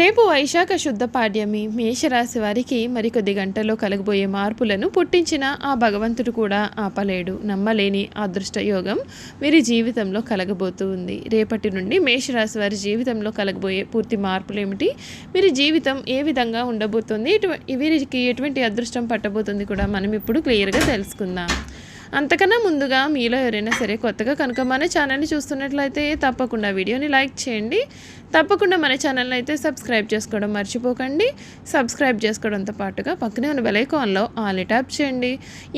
రేపు వైశాఖ శుద్ధ పాడ్యమి మేషరాశి వారికి మరికొద్ది గంటల్లో కలగబోయే మార్పులను పుట్టించిన ఆ భగవంతుడు కూడా ఆపలేడు. నమ్మలేని అదృష్ట యోగం వీరి జీవితంలో కలగబోతుంది రేపటి నుండి మేషరాశి వారి జీవితంలో కలగబోయే పూర్తి మార్పులు ఏమిటి? వీరి జీవితం ఏ విధంగా ఉండబోతుంది? వీరికి ఎటువంటి అదృష్టం పట్టబోతుంది కూడా మనం ఇప్పుడు క్లియర్గా తెలుసుకుందాం. అంతకన్నా ముందుగా మీలో ఎవరైనా సరే కొత్తగా కనుక మన ఛానల్ని చూస్తున్నట్లయితే తప్పకుండా వీడియోని లైక్ చేయండి. తప్పకుండా మన ఛానల్ని అయితే సబ్స్క్రైబ్ చేసుకోవడం మర్చిపోకండి. సబ్స్క్రైబ్ చేసుకోవడంతో పాటుగా పక్కనే ఉన్న బెలైకాన్లో ఆల్ ట్యాప్ చేయండి.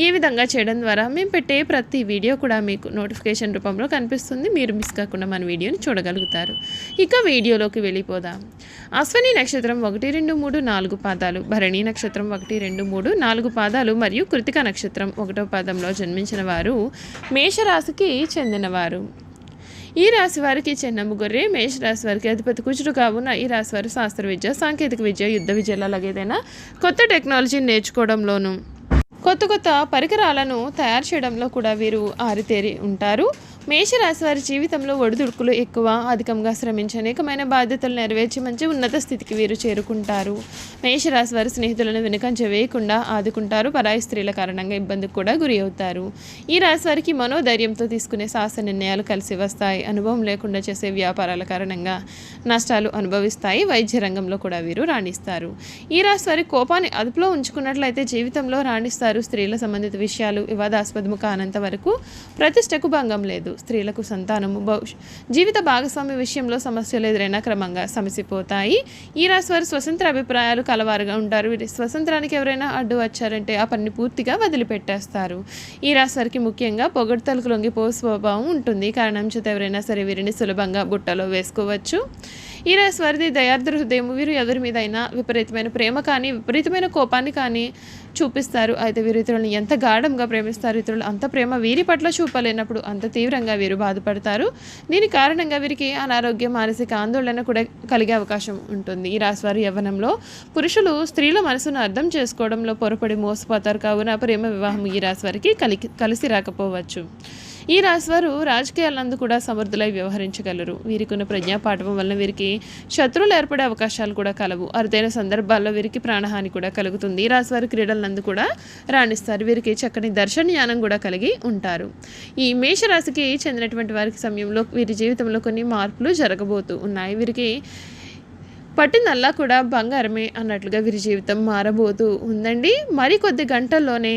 ఈ విధంగా చేయడం ద్వారా మేము పెట్టే ప్రతి వీడియో కూడా మీకు నోటిఫికేషన్ రూపంలో కనిపిస్తుంది. మీరు మిస్ కాకుండా మన వీడియోని చూడగలుగుతారు. ఇక వీడియోలోకి వెళ్ళిపోదాం. అశ్వని నక్షత్రం ఒకటి రెండు మూడు నాలుగు పాదాలు భరణి నక్షత్రం ఒకటి రెండు మూడు నాలుగు పాదాలు మరియు కృతిక నక్షత్రం ఒకటో పాదంలో జన్మించిన వారు మేషరాశికి చెందినవారు. ఈ రాశి వారికి చెన్నమ్మ గొర్రె మేషరాశి వారికి అధిపతి కుచుడు కావున ఈ రాశి వారు శాస్త్ర విద్య సాంకేతిక విద్య యుద్ధ విద్యలు అలాగే ఏదైనా కొత్త టెక్నాలజీని నేర్చుకోవడంలోనూ. కొత్త కొత్త పరికరాలను తయారు చేయడంలో కూడా వీరు ఆరితేరి ఉంటారు. మేషరాశి వారి జీవితంలో ఒడిదుడుకులు ఎక్కువ అధికంగా శ్రమించి అనేకమైన బాధ్యతలు నెరవేర్చి మంచి ఉన్నత స్థితికి వీరు చేరుకుంటారు. మేషరాశి వారి స్నేహితులను వెనుకంజ వేయకుండా ఆదుకుంటారు. పరాయి స్త్రీల కారణంగా ఇబ్బందికి కూడా గురి అవుతారు. ఈ రాశి వారికి మనోధైర్యంతో తీసుకునే సాహస నిర్ణయాలు కలిసి వస్తాయి. అనుభవం లేకుండా చేసే వ్యాపారాల కారణంగా నష్టాలు అనుభవిస్తాయి. వైద్య రంగంలో కూడా వీరు రాణిస్తారు. ఈ రాశి వారి కోపాన్ని అదుపులో ఉంచుకున్నట్లయితే జీవితంలో రాణిస్తారు. స్త్రీల సంబంధిత విషయాలు వివాదాస్పదము కానంత వరకు ప్రతిష్టకు భంగం లేదు. స్త్రీలకు సంతానము. భవిష్ జీవిత భాగస్వామి విషయంలో సమస్యలు ఎదురైనా క్రమంగా సమసిపోతాయి. ఈ రాశి వారు స్వతంత్ర అభిప్రాయాలు కలవారుగా ఉంటారు. వీరి స్వతంత్రానికి ఎవరైనా అడ్డు వచ్చారంటే ఆ పని పూర్తిగా వదిలిపెట్టేస్తారు. ఈ రాశి వారికి ముఖ్యంగా పొగడ్తలకు లొంగిపో స్వభావం ఉంటుంది. కారణం చేత ఎవరైనా సరే వీరిని సులభంగా బుట్టలో వేసుకోవచ్చు. ఈ రాశి వారిది దయార్ద్ర హృదయం వీరు ఎవరి మీద అయినా విపరీతమైన ప్రేమ కానీ విపరీతమైన కోపాన్ని కానీ చూపిస్తారు. అయితే వీరు ఇతరులను ఎంత గాఢంగా ప్రేమిస్తారు? ఇతరులు అంత ప్రేమ వీరి పట్ల చూపలేనప్పుడు అంత తీవ్రంగా వీరు బాధపడతారు. దీని కారణంగా వీరికి అనారోగ్య మానసిక ఆందోళన కూడా కలిగే అవకాశం ఉంటుంది. ఈ రాశివారి యవ్వనంలో పురుషులు స్త్రీల మనసును అర్థం చేసుకోవడంలో పొరపడి మోసపోతారు. కావున ప్రేమ వివాహం ఈ రాశి వారికి కలిసి రాకపోవచ్చు. ఈ రాశివారు రాజకీయాలందు కూడా సమర్థులై వ్యవహరించగలరు. వీరికి ఉన్న ప్రజ్ఞాపాఠం వలన వీరికి శత్రువులు ఏర్పడే అవకాశాలు కూడా కలవు. అరుదైన సందర్భాల్లో వీరికి ప్రాణహాని కూడా కలుగుతుంది. ఈ రాశివారు క్రీడలందు కూడా రాణిస్తారు. వీరికి చక్కని దర్శన జ్ఞానం కూడా కలిగి ఉంటారు. ఈ మేషరాశికి చెందినటువంటి వారికి సమయంలో వీరి జీవితంలో కొన్ని మార్పులు జరగబోతూ ఉన్నాయి. వీరికి పట్టిందల్లా కూడా బంగారమే అన్నట్లుగా వీరి జీవితం మారబోతూ ఉందండి. మరికొద్ది గంటల్లోనే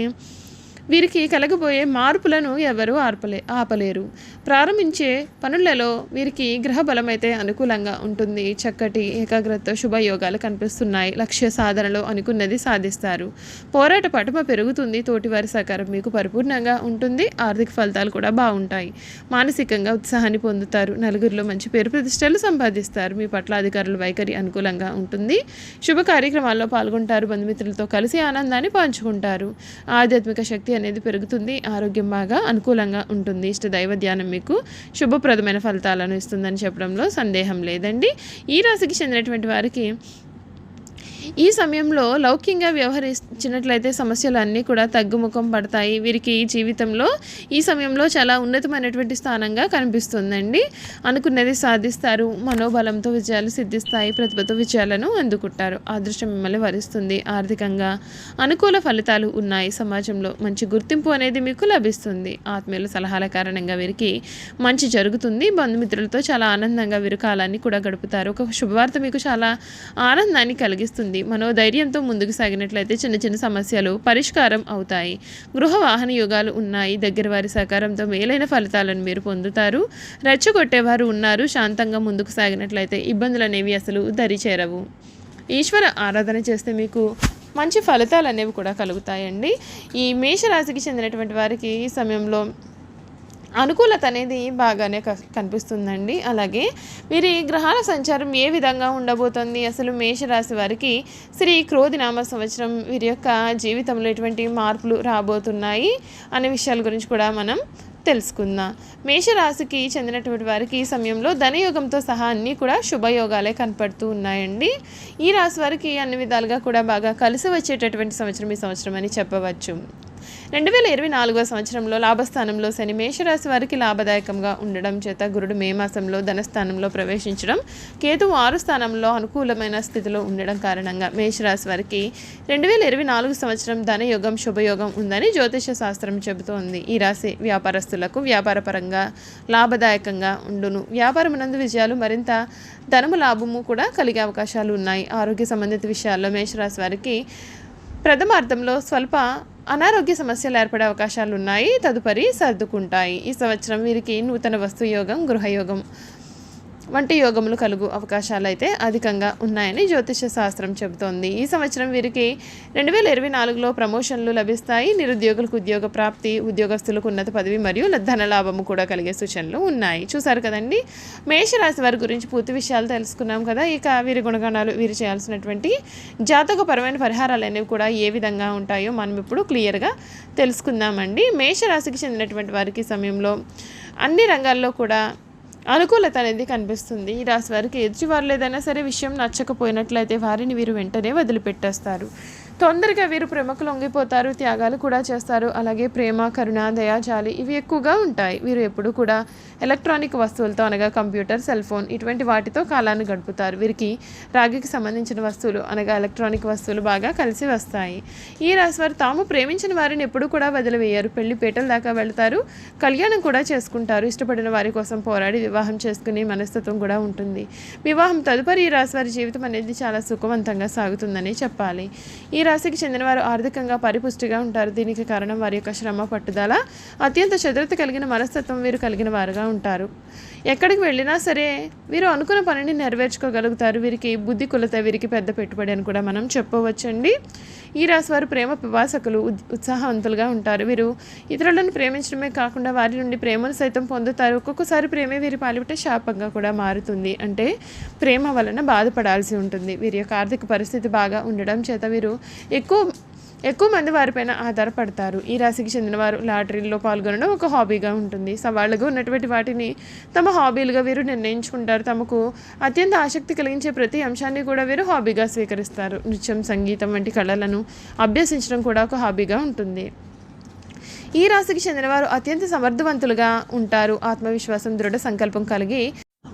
వీరికి కలగబోయే మార్పులను ఎవరూ ఆర్పలే ఆపలేరు. ప్రారంభించే పనులలో వీరికి గ్రహ బలమైతే అనుకూలంగా ఉంటుంది. చక్కటి ఏకాగ్రత శుభయోగాలు కనిపిస్తున్నాయి. లక్ష్య సాధనలో అనుకున్నది సాధిస్తారు. పోరాట పటుమ పెరుగుతుంది. తోటివారి సహకారం మీకు పరిపూర్ణంగా ఉంటుంది. ఆర్థిక ఫలితాలు కూడా బాగుంటాయి. మానసికంగా ఉత్సాహాన్ని పొందుతారు. నలుగురిలో మంచి పేరు ప్రతిష్టలు సంపాదిస్తారు. మీ పట్ల అధికారుల వైఖరి అనుకూలంగా ఉంటుంది. శుభ కార్యక్రమాల్లో పాల్గొంటారు. బంధుమిత్రులతో కలిసి ఆనందాన్ని పంచుకుంటారు. ఆధ్యాత్మిక శక్తి అనేది పెరుగుతుంది ఆరోగ్యం బాగా అనుకూలంగా ఉంటుంది. ఇష్ట దైవ ధ్యానం మీకు శుభప్రదమైన ఫలితాలను ఇస్తుందని చెప్పడంలో సందేహం లేదండి. ఈ రాశికి చెందినటువంటి వారికి ఈ సమయంలో లౌక్యంగా వ్యవహరించినట్లయితే సమస్యలు అన్నీ కూడా తగ్గుముఖం పడతాయి. వీరికి జీవితంలో ఈ సమయంలో చాలా ఉన్నతమైనటువంటి స్థానంగా కనిపిస్తుందండి. అనుకున్నది సాధిస్తారు. మనోబలంతో విజయాలు సిద్ధిస్తాయి. ప్రతిభతో విజయాలను అందుకుంటారు. అదృష్టం మిమ్మల్ని వరిస్తుంది. ఆర్థికంగా అనుకూల ఫలితాలు ఉన్నాయి. సమాజంలో మంచి గుర్తింపు అనేది మీకు లభిస్తుంది. ఆత్మీయుల సలహాల కారణంగా వీరికి మంచి జరుగుతుంది. బంధుమిత్రులతో చాలా ఆనందంగా వీరు కాలాన్ని కూడా గడుపుతారు. ఒక శుభవార్త మీకు చాలా ఆనందాన్ని కలిగిస్తుంది. మనోధైర్యంతో ముందుకు సాగినట్లయితే చిన్న చిన్న సమస్యలు పరిష్కారం అవుతాయి. గృహ వాహన యోగాలు ఉన్నాయి. దగ్గర వారి సహకారంతో మేలైన ఫలితాలను మీరు పొందుతారు. రెచ్చగొట్టేవారు ఉన్నారు. శాంతంగా ముందుకు సాగినట్లయితే ఇబ్బందులు అనేవి అసలు దరి చేరవు ఈశ్వర ఆరాధన చేస్తే మీకు మంచి ఫలితాలు అనేవి కూడా కలుగుతాయండి. ఈ మేషరాశికి చెందినటువంటి వారికి ఈ సమయంలో అనుకూలత అనేది బాగానే క- కనిపిస్తుందండి. అలాగే వీరి గ్రహాల సంచారం ఏ విధంగా ఉండబోతోంది? అసలు మేషరాశి వారికి శ్రీ క్రోధినామ సంవత్సరం వీరి యొక్క జీవితంలో ఎటువంటి మార్పులు రాబోతున్నాయి అనే విషయాల గురించి కూడా మనం తెలుసుకుందాం. మేషరాశికి చెందినటువంటి వారికి ఈ సమయంలో ధనయోగంతో సహా అన్నీ కూడా శుభయోగాలే కనపడుతూ ఉన్నాయండి. ఈ రాశి వారికి అన్ని విధాలుగా కూడా బాగా కలిసి వచ్చేటటువంటి సంవత్సరం ఈ సంవత్సరం అని చెప్పవచ్చు. రెండు వేల ఇరవై నాలుగో సంవత్సరంలో లాభస్థానంలో శని మేషరాశి వారికి లాభదాయకంగా ఉండడం చేత గురుడు మే మాసంలో ధనస్థానంలో ప్రవేశించడం కేతువు ఆరు స్థానంలో అనుకూలమైన స్థితిలో ఉండడం కారణంగా మేషరాశి వారికి రెండు వేల ఇరవై నాలుగు సంవత్సరం ధనయోగం శుభయోగం ఉందని జ్యోతిష శాస్త్రం చెబుతోంది. ఈ రాశి వ్యాపారస్తులకు వ్యాపారపరంగా లాభదాయకంగా ఉండును. వ్యాపారమునందు విజయాలు మరింత ధనము లాభము కూడా కలిగే అవకాశాలు ఉన్నాయి. ఆరోగ్య సంబంధిత విషయాల్లో మేషరాశి వారికి ప్రథమార్థంలో స్వల్ప అనారోగ్య సమస్యలు ఏర్పడే అవకాశాలు ఉన్నాయి తదుపరి సర్దుకుంటాయి. ఈ సంవత్సరం వీరికి నూతన వస్తు యోగం గృహయోగం. వంటి యోగములు కలుగు అవకాశాలు అయితే అధికంగా ఉన్నాయని జ్యోతిష శాస్త్రం చెబుతోంది. ఈ సంవత్సరం వీరికి రెండు వేల ఇరవై నాలుగులో ప్రమోషన్లు లభిస్తాయి. నిరుద్యోగులకు ఉద్యోగ ప్రాప్తి ఉద్యోగస్తులకు ఉన్నత పదవి మరియు ధన లాభము కూడా కలిగే సూచనలు ఉన్నాయి. చూసారు కదండి? మేషరాశి వారి గురించి పూర్తి విషయాలు తెలుసుకున్నాం కదా. ఇక వీరి గుణగణాలు వీరు చేయాల్సినటువంటి జాతకపరమైన పరిహారాలు అనేవి కూడా ఏ విధంగా ఉంటాయో మనం ఇప్పుడు క్లియర్గా తెలుసుకుందామండి. మేషరాశికి చెందినటువంటి వారికి సమయంలో అన్ని రంగాల్లో కూడా అనుకూలత అనేది కనిపిస్తుంది. ఈ రాశి వారికి ఎదుటి వారు ఏదైనా సరే విషయం నచ్చకపోయినట్లయితే వారిని వీరు వెంటనే వదిలిపెట్టేస్తారు. తొందరగా వీరు ప్రేమకు లొంగిపోతారు త్యాగాలు కూడా చేస్తారు. అలాగే ప్రేమ కరుణ దయ జాలి ఇవి ఎక్కువగా ఉంటాయి. వీరు ఎప్పుడు కూడా ఎలక్ట్రానిక్ వస్తువులతో అనగా కంప్యూటర్ సెల్ ఫోన్ ఇటువంటి వాటితో కాలాన్ని గడుపుతారు. వీరికి రాగికి సంబంధించిన వస్తువులు అనగా ఎలక్ట్రానిక్ వస్తువులు బాగా కలిసి వస్తాయి. ఈ రాశి వారు తాము ప్రేమించిన వారిని ఎప్పుడు కూడా వదిలివేయరు. పెళ్ళి పీటల దాకా వెళ్తారు. కళ్యాణం కూడా చేసుకుంటారు. ఇష్టపడిన వారి కోసం పోరాడి వివాహం చేసుకునే మనస్తత్వం కూడా ఉంటుంది. వివాహం తదుపరి ఈ రాశి వారి జీవితం అనేది చాలా సుఖవంతంగా సాగుతుందని చెప్పాలి. ఈ రాశికి చెందిన వారు ఆర్థికంగా పరిపుష్టిగా ఉంటారు. దీనికి కారణం వారి యొక్క శ్రమ పట్టుదల అత్యంత చతురత కలిగిన మనస్తత్వం వీరు కలిగిన వారుగా ఉంటారు. ఎక్కడికి వెళ్ళినా సరే వీరు అనుకున్న పనిని నెరవేర్చుకోగలుగుతారు. వీరికి బుద్ధి కులత వీరికి పెద్ద పెట్టుబడి అని కూడా మనం చెప్పవచ్చండి. ఈ రాశి వారు ప్రేమ పిపాసకులు ఉత్సాహవంతులుగా ఉంటారు. వీరు ఇతరులను ప్రేమించడమే కాకుండా వారి నుండి ప్రేమను సైతం పొందుతారు. ఒక్కొక్కసారి ప్రేమే వీరి పాలిపిట శాపంగా కూడా మారుతుంది. అంటే ప్రేమ వలన బాధపడాల్సి ఉంటుంది. వీరి యొక్క ఆర్థిక పరిస్థితి బాగా ఉండడం చేత వీరు ఎక్కువ ఎక్కువ మంది వారిపైన ఆధారపడతారు. ఈ రాశికి చెందినవారు లాటరీల్లో లాటరీలో పాల్గొనడం ఒక హాబీగా ఉంటుంది. సవాళ్ళగా ఉన్నటువంటి వాటిని తమ హాబీలుగా వీరు నిర్ణయించుకుంటారు. తమకు అత్యంత ఆసక్తి కలిగించే ప్రతి అంశాన్ని కూడా వీరు హాబీగా స్వీకరిస్తారు. నృత్యం సంగీతం వంటి కళలను అభ్యసించడం కూడా ఒక హాబీగా ఉంటుంది. ఈ రాశికి చెందినవారు అత్యంత సమర్థవంతులుగా ఉంటారు. ఆత్మవిశ్వాసం దృఢ సంకల్పం కలిగి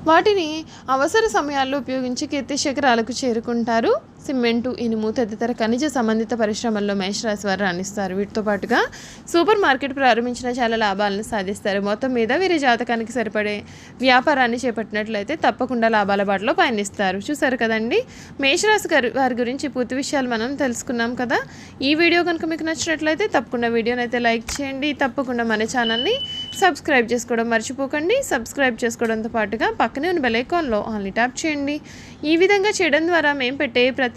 వాటిని అవసర సమయాల్లో ఉపయోగించి కీర్తి శిఖరాలకు చేరుకుంటారు. సిమెంటు ఇనుము తదితర ఖనిజ సంబంధిత పరిశ్రమల్లో మేషరాశి వారు రాణిస్తారు. వీటితో పాటుగా సూపర్ మార్కెట్ ప్రారంభించిన చాలా లాభాలను సాధిస్తారు. మొత్తం మీద వీరి జాతకానికి సరిపడే వ్యాపారాన్ని చేపట్టినట్లయితే తప్పకుండా లాభాల బాటలో పయనిస్తారు. చూసారు కదండి? మేషరాశి గారి వారి గురించి పూర్తి విషయాలు మనం తెలుసుకున్నాం కదా? ఈ వీడియో కనుక మీకు నచ్చినట్లయితే తప్పకుండా వీడియోని అయితే లైక్ చేయండి. తప్పకుండా మన ఛానల్ని సబ్స్క్రైబ్ చేసుకోవడం మర్చిపోకండి. సబ్స్క్రైబ్ చేసుకోవడంతో పాటుగా పక్కనే ఉన్న బెల్ ఐకాన్లో ఆన్లీ ట్యాప్ చేయండి. ఈ విధంగా చేయడం ద్వారా మేము పెట్టే ప్రతి